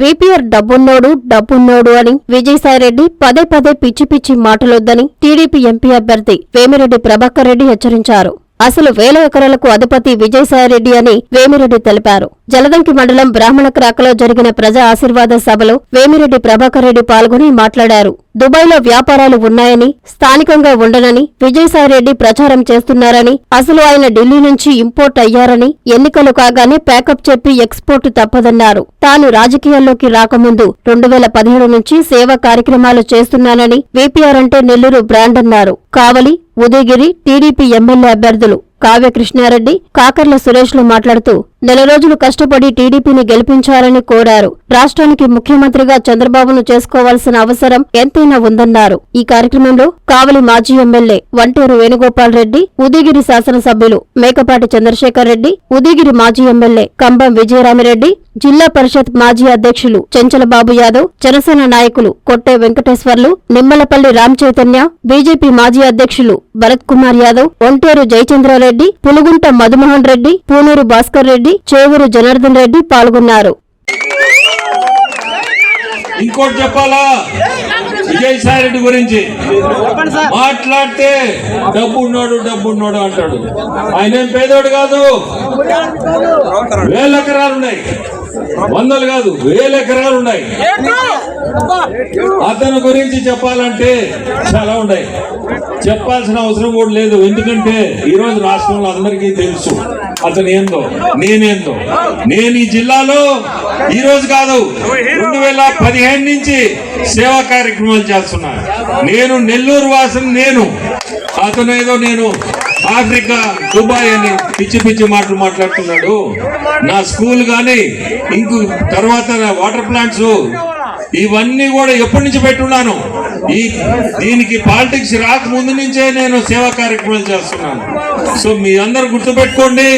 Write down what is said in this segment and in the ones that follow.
VPR డబ్బున్నోడు డబ్బున్నోడు అని విజయసాయిరెడ్డి పదే పదే పిచ్చి పిచ్చి మాటలొద్దని టీడీపీ ఎంపీ అభ్యర్థి వేమిరెడ్డి ప్రభాకర్ రెడ్డి హెచ్చరించారు. అసలు వేల ఎకరాలకు అధిపతి విజయసాయిరెడ్డి అని వేమిరెడ్డి తెలిపారు. జలదంకి మండలం బ్రాహ్మణ క్రాకలో జరిగిన ప్రజా ఆశీర్వాద సభలో వేమిరెడ్డి ప్రభాకర్ రెడ్డి పాల్గొని మాట్లాడారు. దుబాయ్లో వ్యాపారాలు ఉన్నాయని స్థానికంగా ఉండనని విజయసాయిరెడ్డి ప్రచారం చేస్తున్నారని అసలు ఆయన ఢిల్లీ నుంచి ఇంపోర్ట్ అయ్యారని ఎన్నికలు కాగానే ప్యాకప్ చెప్పి ఎక్స్పోర్ట్ తప్పదన్నారు. తాను రాజకీయాల్లోకి రాకముందు రెండు వేల పదిహేడు నుంచి సేవా కార్యక్రమాలు చేస్తున్నానని వీపీఆర్ అంటే నెల్లూరు బ్రాండ్ అన్నారు. కావలి ఉదయగిరి టీడీపీ ఎమ్మెల్యే అభ్యర్థులు కావ్య కృష్ణారెడ్డి కాకర్ల సురేష్లు మాట్లాడుతూ నెల రోజులు కష్టపడి టీడీపీని గెలిపించాలని కోరారు. రాష్ట్రానికి ముఖ్యమంత్రిగా చంద్రబాబును చేసుకోవాల్సిన అవసరం ఎంతైనా ఉందన్నారు. ఈ కార్యక్రమంలో కావలి మాజీ ఎమ్మెల్యే వంటూరు వేణుగోపాల్ రెడ్డి ఉదయగిరి శాసనసభ్యులు మేకపాటి చంద్రశేఖర్ రెడ్డి ఉదయగిరి మాజీ ఎమ్మెల్యే కంబం విజయరామిరెడ్డి జిల్లా పరిషత్ మాజీ అధ్యక్షులు చెంచలబాబు యాదవ్ జనసేన నాయకులు కొట్టే వెంకటేశ్వర్లు నిమ్మలపల్లి రామ్ చైతన్య బీజేపీ మాజీ అధ్యక్షులు భరత్ కుమార్ యాదవ్ ఒంటేరు జయచంద్రారెడ్డి పులుగుంట మధుమోహన్ రెడ్డి పూనూరు భాస్కర్ రెడ్డి చేవూరు జనార్దన్ రెడ్డి పాల్గొన్నారు. ఇంకోటి చెప్పాలా? విజయసాయి రెడ్డి గురించి మాట్లాడితే డబ్బు ఉన్నాడు డబ్బు ఉన్నాడు అంటాడు. ఆయన ఏం పేదోడు కాదు. వేల ఎకరాలు ఉన్నాయి. వందలు కాదు వేల ఎకరాలు ఉన్నాయి. అతని గురించి చెప్పాలంటే చాలా ఉన్నాయి. చెప్పాల్సిన అవసరం కూడా లేదు. ఎందుకంటే ఈ రోజు రాష్ట్రంలో అందరికీ తెలుసు అతను ఏందో నేనేందో. నేను ఈ జిల్లాలో ఈ రోజు కాదు రెండు వేల పదిహేను నుంచి సేవా కార్యక్రమాలు చేస్తున్నాను నేను నెల్లూరు వాసన నేను. అతను ఏదో నేను ఆఫ్రికా దుబాయ్ అని పిచ్చి పిచ్చి మాటలు మాట్లాడుతున్నాడు. నా స్కూల్ కానీ ఇంకు తర్వాత వాటర్ ప్లాంట్స్ ఇవన్నీ కూడా ఎప్పటి నుంచి పెట్టున్నాను? ఈ దీనికి పాలిటిక్స్ రాకముందు నుంచే నేను సేవా కార్యక్రమాలు చేస్తున్నాను. సో మీ అందరు గుర్తుపెట్టుకోండి.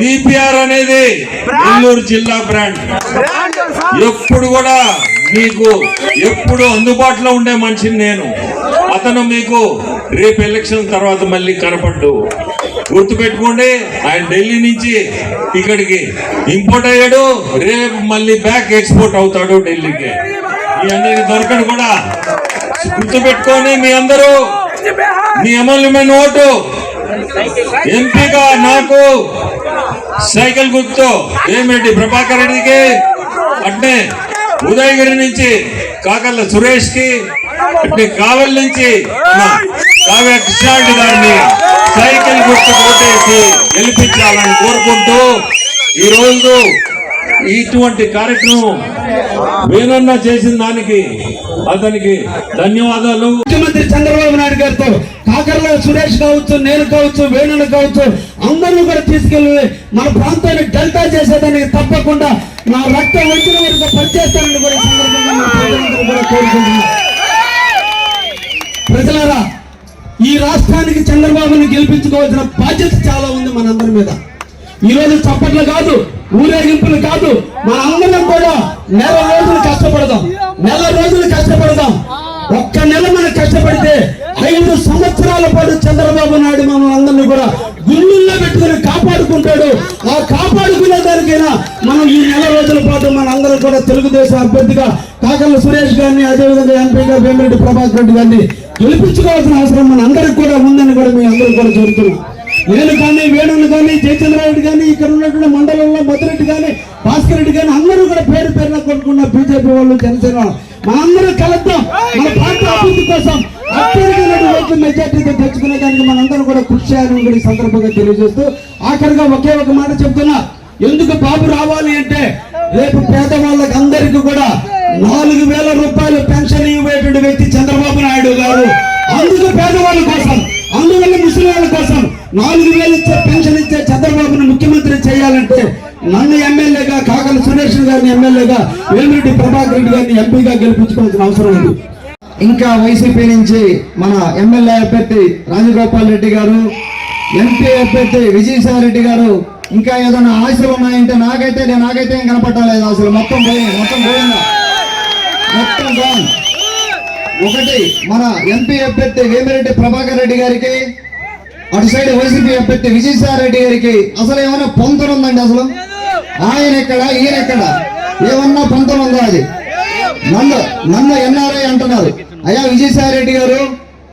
విపిఆర్ అనేది నెల్లూరు జిల్లా బ్రాండ్. ఎప్పుడు కూడా మీకు ఎప్పుడు అందుబాటులో ఉండే మనిషిని నేను. అతను మీకు రేపు ఎలక్షన్ తర్వాత మళ్ళీ కనపడ్డు. గుర్తుపెట్టుకోండి ఆయన ఢిల్లీ నుంచి ఇక్కడికి ఇంపోర్ట్ అయ్యాడు రేపు మళ్ళీ బ్యాక్ ఎక్స్పోర్ట్ అవుతాడు ఢిల్లీకి. మీ అందరికి దొరకడు కూడా. గుర్తుపెట్టుకొని మీ అందరూ. మీ అమూల్యమైన ఓటు. ఎంపీగా నాకు సైకిల్ గుర్తు. ఏమిటి ప్రభాకర్ రెడ్డికి అట్నే ఉదయగిరి నుంచి కాకర్ల సురేష్కి అట్నే కావల్ నుంచి కావ్య కృష్ణారెడ్డి గారిని సైకిల్ గుర్తు ఓటేసి గెలిపించాలని కోరుకుంటూ ఈ రోజు ఇటువంటి కార్యక్రమం వేనన్న చేసిన దానికి అతనికి ధన్యవాదాలు. ముఖ్యమంత్రి చంద్రబాబు నాయుడు గారితో కాకర్ల సురేష్ కావచ్చు నేను కావచ్చు వేణుని కావచ్చు అందరూ కూడా తీసుకెళ్ళి మన ప్రాంతాన్ని డెల్టా చేసేదానికి తప్పకుండా నా రక్తం వచ్చిన వరకు పనిచేస్తానని కూడా సందర్భంగా కూడా కోరుకుంటున్నాను రాష్ట్రానికి చంద్రబాబుని గెలిపించుకోవాల్సిన బాధ్యత చాలా ఉంది మనందరి మీద. ఈ రోజు చప్పట్లు కాదు ఊరేగింపులు కాదు మన అందరం కూడా నెల రోజులు కష్టపడదాం. నెల రోజులు కష్టపడదాం. ఒక్క నెల మనం కష్టపడితే ఐదు సంవత్సరాల పాటు చంద్రబాబు నాయుడు మనం అందరినీ కూడా గుళ్ళుల్లో పెట్టుకుని కాపాడుకుంటాడు. ఆ కాపాడుకునే దానికైనా మనం ఈ నెల రోజుల పాటు మన అందరం కూడా తెలుగుదేశం అభ్యర్థిగా కాకర్ల సురేష్ గారిని అదేవిధంగా ఎంపీగా వేమిరెడ్డి ప్రభాకర్ రెడ్డి గారిని గెలిపించుకోవాల్సిన అవసరం మన అందరికి కూడా ఉందని కూడా మీ అందరూ కూడా చెబుతున్నాం నేను కానీ వేణులు కానీ జయచంద్రరెడ్డి కానీ ఇక్కడ ఉన్నటువంటి మండలంలో మధురెడ్డి కానీ భాస్కర్ రెడ్డి కానీ అందరూ కూడా పేరు పేరున కొనుక్కున్న బీజేపీ వాళ్ళు జనసేన మనందరూ కలుద్దాం. మన పార్టీ అభివృద్ధి కోసం అత్యధిక మెజార్టీతో తెచ్చుకునే దానికి మనందరూ కూడా కృషి చేయాలని కూడా సందర్భంగా తెలియజేస్తూ ఆఖరిగా ఒకే ఒక మాట చెప్తున్నా. ఎందుకు బాబు రావాలి అంటే రేపు పేదవాళ్ళకి అందరికీ కూడా నాలుగు వేల రూపాయలు పెన్షన్ ఇవ్వేటువంటి వ్యక్తి చంద్రబాబు నాయుడు గారు. అందుకు పేదవాళ్ళ కోసం అందువల్ల ముసలి వాళ్ళ కోసం నాలుగు వేలు ఇచ్చే పెన్షన్ ఇచ్చే చంద్రబాబును ముఖ్యమంత్రి చేయాలంటే నన్ను ఎమ్మెల్యేగా కాకల సురేష్ గారిని ఎమ్మెల్యేగా వేమిరెడ్డి ప్రభాకర్ రెడ్డి గారిని ఎంపీగా గెలిపించుకోవాల్సిన అవసరం ఉంది. ఇంకా వైసీపీ నుంచి మన ఎమ్మెల్యే అభ్యర్థి రాజగోపాల్ రెడ్డి గారు ఎంపీ అభ్యర్థి విజయసాయి రెడ్డి గారు ఇంకా ఏదైనా ఆశలు ఉన్నాయంటే నాకైతే నేను నాకైతే ఏం కనపట్టలేదు అసలు. మొత్తం పోయింది మొత్తం పోయిందా. మొత్తం ఒకటి మన ఎంపీ అభ్యర్థి వేమిరెడ్డి ప్రభాకర్ రెడ్డి గారికి అటు సైడ్ వైసీపీ అభ్యర్థి విజయసాయి రెడ్డి గారికి అసలు ఏమైనా పొంతనుందండి అసలు? ఆయన ఎక్కడ ఈయన ఎక్కడ? ఏమన్నా పంతం ఉందా అది? నన్ను నన్ను ఎన్ఆర్ఐ అంటున్నారు. అయ్యా విజయసాయి రెడ్డి గారు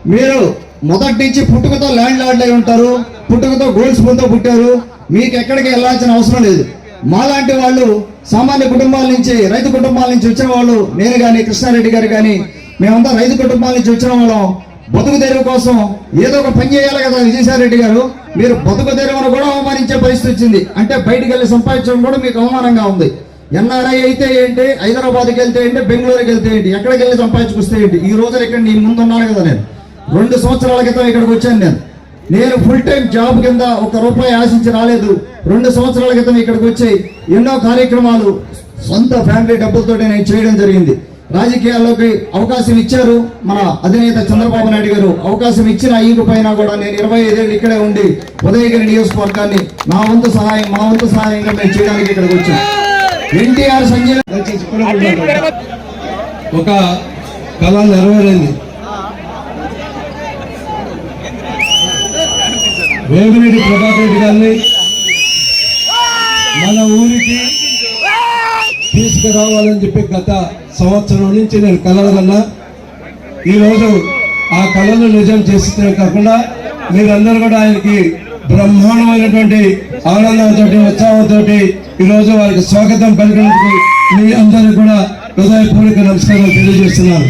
మీరు మొదటి నుంచి పుట్టుకతో ల్యాండ్ లార్డ్ అయి ఉంటారు పుట్టుకతో గోల్డ్ స్పూన్ పుట్టారు మీకు ఎక్కడికి వెళ్ళాల్సిన అవసరం లేదు. మాలాంటి వాళ్ళు సామాన్య కుటుంబాల నుంచి రైతు కుటుంబాల నుంచి వచ్చిన వాళ్ళు నేను కానీ కృష్ణారెడ్డి గారు కానీ మేమంతా రైతు కుటుంబాల నుంచి వచ్చిన వాళ్ళం బతుకు తెరువు కోసం ఏదో ఒక పని చేయాలి కదా విజయసాయిరెడ్డి గారు. మీరు బతుకు తెరువును కూడా అవమానించే పరిస్థితి వచ్చింది. అంటే బయటికి వెళ్ళి సంపాదించడం కూడా మీకు అవమానంగా ఉంది. ఎన్ఆర్ఐ అయితే ఏంటి హైదరాబాద్కి వెళ్తే ఏంటి బెంగళూరుకి వెళ్తే ఏంటి ఎక్కడికి వెళ్ళి సంపాదించుకొస్తే ఏంటి? ఈ రోజున ఇక్కడ నీ ముందు ఉన్నాను కదా నేను. రెండు సంవత్సరాల క్రితం ఇక్కడికి వచ్చాను నేను. నేను ఫుల్ టైం జాబ్ కింద ఒక రూపాయి ఆశించి రాలేదు. రెండు సంవత్సరాల క్రితం ఇక్కడికి వచ్చి ఎన్నో కార్యక్రమాలు సొంత ఫ్యామిలీ డబ్బులతో నేను చేయడం జరిగింది. రాజకీయాల్లోకి అవకాశం ఇచ్చారు మన అధినేత చంద్రబాబు నాయుడు గారు. అవకాశం ఇచ్చిన ఈగు పైన కూడా నేను ఇరవై ఐదేళ్ళు ఇక్కడే ఉండి ఉదయగిరి నియోజకవర్గాన్ని నా వంతు సహాయం మా వంతు సహాయంగా మేము చేయడానికి ఇక్కడికి వచ్చాం ఎన్టీఆర్ సంజయ్ ఒక కళ నెరవేరింది. వేమిరెడ్డి ప్రభాకర్ రెడ్డి గారిని మన ఊరికి తీసుకురావాలని చెప్పి గత సంవత్సరం నుంచి నేను కలలు ఈరోజు ఆ కళను నిజం చేస్తే కాకుండా మీరందరూ కూడా ఆయనకి బ్రహ్మాండమైనటువంటి ఆనందంతో ఉత్సాహంతో ఈరోజు వారికి స్వాగతం పలికినందుకు మీ అందరికీ కూడా హృదయపూర్వక నమస్కారం తెలియజేస్తున్నాను.